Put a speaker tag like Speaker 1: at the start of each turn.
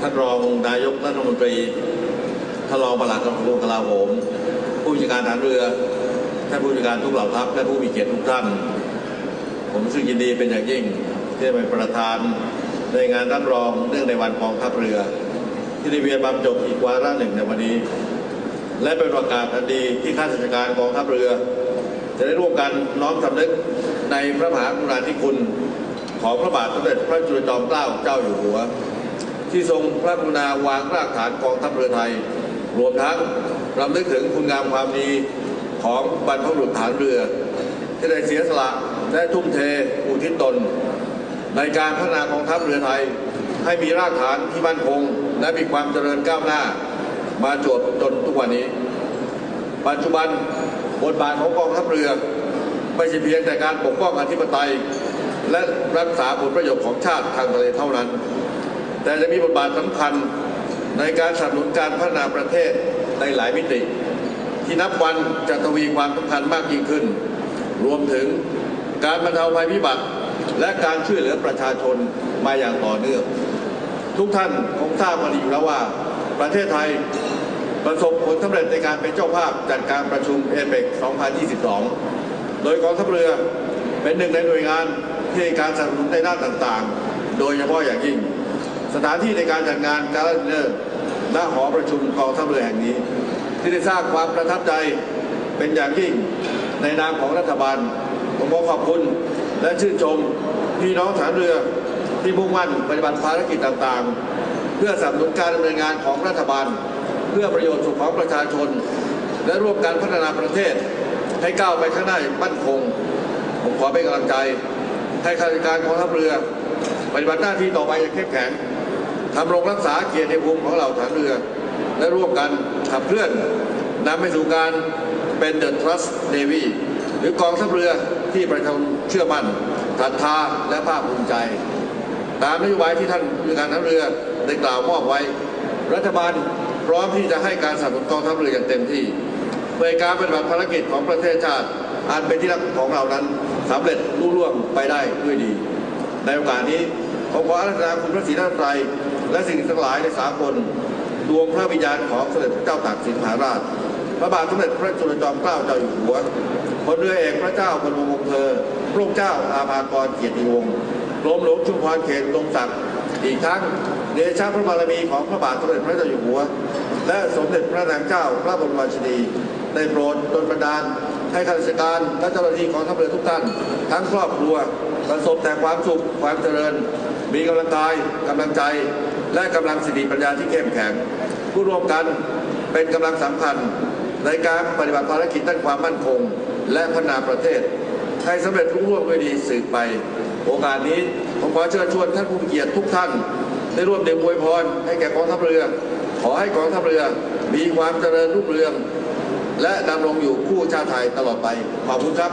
Speaker 1: ท่านรองนายกรัฐมนตรีท่านรองปลัดกระทรวงกลาโหม ผู้จัดการฐานเรือท่านผู้จัดการทุกเหล่าทัพและผู้มีเกียรติทุกท่าน ผมซึ่งยินดีเป็นอย่างยิ่งที่ได้เป็นประธานในงานรับรองเนื่องในวันกองทัพเรือ ที่ได้เวียนบรรจบอีกวาระหนึ่งในวันนี้ และเป็นโอกาสอันดีที่ข้าราชการกองทัพเรือ จะได้ร่วมกันน้อมสำนึกในพระมหากรุณาธิคุณของพระบาทสมเด็จพระจุลจอมเกล้าเจ้าอยู่หัว ที่ทรงพระกรุณาวางรากฐานกองทัพเรือไทย รวมทั้งรำลึกถึงคุณงามความดีของบรรพบุรุษฐานเรือ ที่ได้เสียสละและทุ่มเทอุทิศตน ในการพัฒนากองทัพเรือไทย ให้มีรากฐานที่มั่นคง และมีความเจริญก้าวหน้า มาจวบจนทุกวันนี้ ปัจจุบันบทบาทของกองทัพเรือไม่ใช่เพียงแต่การปกป้องอธิปไตย และรักษาผลประโยชน์ของชาติทางทะเลเท่านั้น แต่จะมีบทบาทสำคัญในการสนับสนุนการพัฒนาประเทศในหลายมิติ ที่นับวันจะทวีความสำคัญมากยิ่งขึ้น รวมถึงการบรรเทาภัยพิบัติ และการช่วยเหลือประชาชนมาอย่างต่อเนื่อง ทุกท่านคงทราบมาดีอยู่แล้วว่า ประเทศไทยประสบผลสำเร็จในการเป็นเจ้าภาพจัดการประชุมเอเปก2022 โดยกองทัพเรือเป็นหนึ่งในหน่วยงานที่การสนับสนุนในด้านต่างๆ โดยเฉพาะอย่างยิ่ง สถานที่ในการจัดงานการดินเนอร์ณหอประชุมกองทัพเรือแห่งนี้ ที่ได้สร้างความประทับใจเป็นอย่างยิ่งในนามของรัฐบาล ผมขอขอบคุณและชื่นชมพี่น้องฐานเรือที่มุ่งมั่นปฏิบัติภารกิจต่างๆ เพื่อสนับสนุนการดำเนินงานของรัฐบาล เพื่อประโยชน์สุขของประชาชน และร่วมกันพัฒนาประเทศ ให้ก้าวไปข้างหน้าอย่างมั่นคง ผมขอเป็นกำลังใจ ให้ข้าราชการกองทัพเรือ ปฏิบัติหน้าที่ต่อไปอย่างเข้มแข็ง ทำรงรักษาเกียรติภูมิของเหล่าฐานเรือ และร่วมกันขับเคลื่อนนำไปสู่การเป็น The Trust Navy หรือกองทัพเรือที่ประชาชนเชื่อมั่นศรัทธาและภาคภูมิใจ ตามนโยบายที่ท่านผู้การทัพเรือได้กล่าวมอบไว้ รัฐบาลพร้อมที่จะให้การสนับสนุนกองทัพเรืออย่างเต็มที่เพื่อการปฏิบัติภารกิจของประเทศชาติ อันเป็นที่รักของเรานั้นสำเร็จรุ่ร่วงไปได้ด้วยดี ในโอกาสนี้ผมขออาราธนาคุณพระศรีรัตนตร และสิ่งทั้งหลายในสากลดวงพระวิญญาณของสมเด็จพระเจ้าตากสินมหาราช พระบาทสมเด็จพระจุลจอมเกล้าเจ้าอยู่หัวพลเรือเอกพระเจ้าพนมวงศ์เธอพระองค์เจ้าอาภากรเกียรติวงศ์กรมหลวงชุมพรเขตลงศักดิ์อีกทั้งเดชะพระบารมีของพระบาทสมเด็จพระเจ้าอยู่หัว และสมเด็จพระนางเจ้าพระบรมราชินีได้โปรดดลบันดาลให้ข้าราชการและเจ้าหน้าที่ของทัพเรือทุกท่าน ทั้งครอบครัวประสบแต่ความสุขความเจริญ มีกำลังกายกำลังใจ และกำลังสติปัญญาที่เข้มแข็งผู้ร่วมกันเป็นกำลังสำคัญในการปฏิบัติภารกิจด้านความมั่นคง และพัฒนาประเทศให้สำเร็จรุ่งร่วงด้วยดีสืบไป โอกาสนี้ผมขอเชิญชวนท่านผู้มีเกียรติทุกท่าน ได้ร่วมเดมวยพรให้แก่กองทัพเรือ ขอให้กองทัพเรือมีความเจริญรุ่งเรือง และดำรงอยู่คู่ชาติไทยตลอดไปขอบคุณครับ